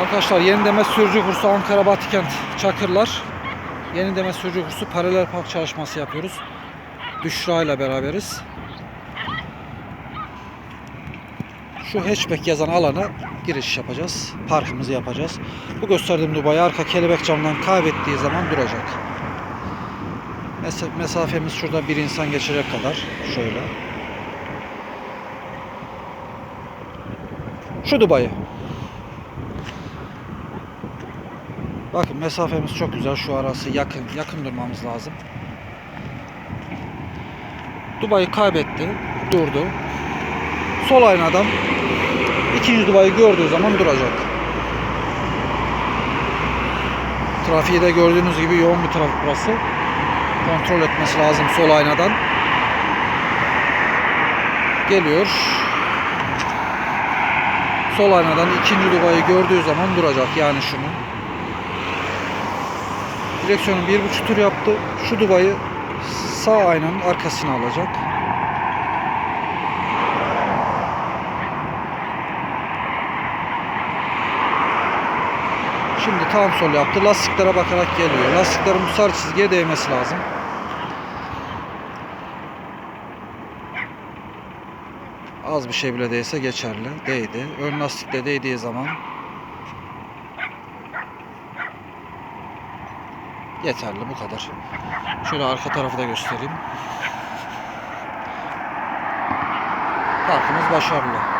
Arkadaşlar yeni deme sürücü kursu Ankara Batıkent Çakırlar. Yeni deme sürücü kursu paralel park çalışması yapıyoruz. Büşra ile beraberiz. Şu hatchback yazan alana giriş yapacağız. Parkımızı yapacağız. Bu gösterdiğim Dubai arka kelebek camdan kaybettiği zaman duracak. Mes- mesafemiz şurada bir insan geçecek kadar. Şöyle. Şu Dubai. Bakın mesafemiz çok güzel. Şu arası yakın. Yakın durmamız lazım. Dubai kaybetti. Durdu. Sol aynadan ikinci Dubai'yi gördüğü zaman duracak. Trafiği de gördüğünüz gibi yoğun bir trafik burası. Kontrol etmesi lazım sol aynadan. Geliyor. Sol aynadan ikinci Dubai'yi gördüğü zaman duracak. Yani şunu. Direksiyonu bir buçuk tur yaptı. Şu Dubai'yi sağ aynanın arkasına alacak. Şimdi tam sol yaptı. Lastiklere bakarak geliyor. Lastiklerin bu sarı çizgiye değmesi lazım. Az bir şey bile değse geçerli. Değdi. Ön lastikle değdiği zaman yeterli bu kadar. Şöyle arka tarafı da göstereyim. Parkımız başarılı.